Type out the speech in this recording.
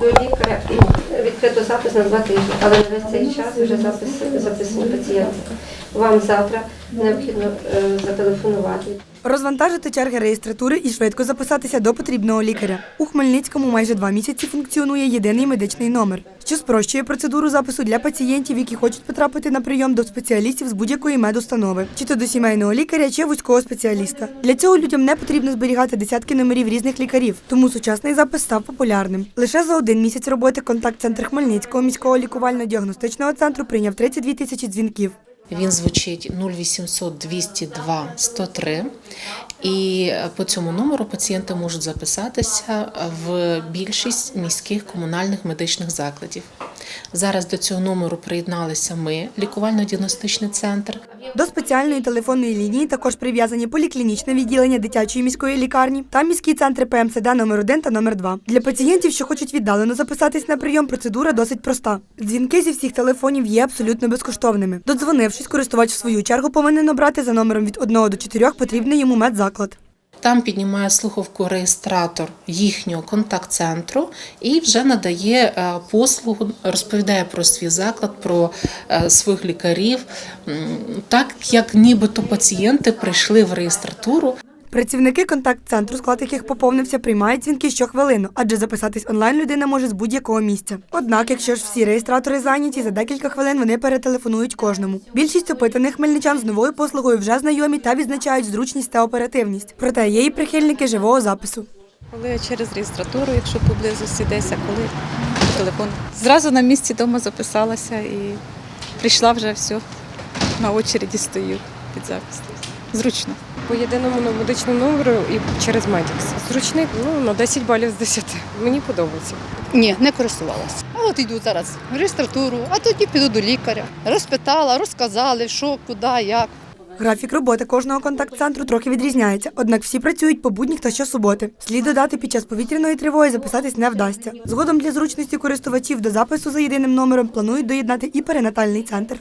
до лікаря відкрито запис на два тижні, але на весь цей час вже запис записані пацієнти. Вам завтра необхідно е, зателефонувати. Розвантажити черги реєстратури і швидко записатися до потрібного лікаря. У Хмельницькому майже два місяці функціонує єдиний медичний номер, що спрощує процедуру запису для пацієнтів, які хочуть потрапити на прийом до спеціалістів з будь-якої медустанови, чи то до сімейного лікаря, чи вузького спеціаліста. Для цього людям не потрібно зберігати десятки номерів різних лікарів, тому сучасний запис став популярним. Лише за один місяць роботи контакт-центр Хмельницького міського лікувально-діагностичного центру прийняв 32 тисячі дзвінків. Він звучить 0800 202 103. І е, по цьому номеру пацієнти можуть записатися в більшість міських комунальних медичних закладів. Зараз до цього номеру приєдналися ми, лікувально-діагностичний центр. До спеціальної телефонної лінії також прив'язані поліклінічне відділення дитячої міської лікарні та міські центри ПМСД номер 1 та номер 2 Для пацієнтів, що хочуть віддалено записатись на прийом, процедура досить проста. Дзвінки зі всіх телефонів є абсолютно безкоштовними. Додзвонившись, користувач в свою чергу повинен обрати за номером від 1 до 4 потрібний йому медзаклад. Там піднімає слухавку реєстратор їхнього контакт-центру і вже надає е, послугу, розповідає про свій заклад, про е, своїх лікарів, так як нібито пацієнти прийшли в реєстратуру. Працівники контакт-центру, склад яких поповнився, приймають дзвінки щохвилину, адже записатись онлайн людина може з будь-якого місця. Однак, якщо ж всі реєстратори зайняті, за декілька хвилин вони перетелефонують кожному. Більшість опитаних хмельничан з новою послугою вже знайомі та відзначають зручність та оперативність. Проте є і прихильники живого запису. Коли через реєстратуру, якщо поблизості десь, коли телефон. Зразу на місці вдома записалася і прийшла вже все. На очереді стою під запис. Зручно. По єдиному медичному номеру і через Медікс. Зручний, ну, на 10 балів з 10. Мені подобається. Ні, не користувалася. А от йду зараз в реєстратуру, а тоді піду до лікаря. Розпитала, розказали, що, куди, як. Графік роботи кожного контакт-центру трохи відрізняється, однак всі працюють по будніх та щосуботи. Слід додати, під час повітряної тривоги записатись не вдасться. Згодом для зручності користувачів до запису за єдиним номером планують доєднати і перинатальний центр.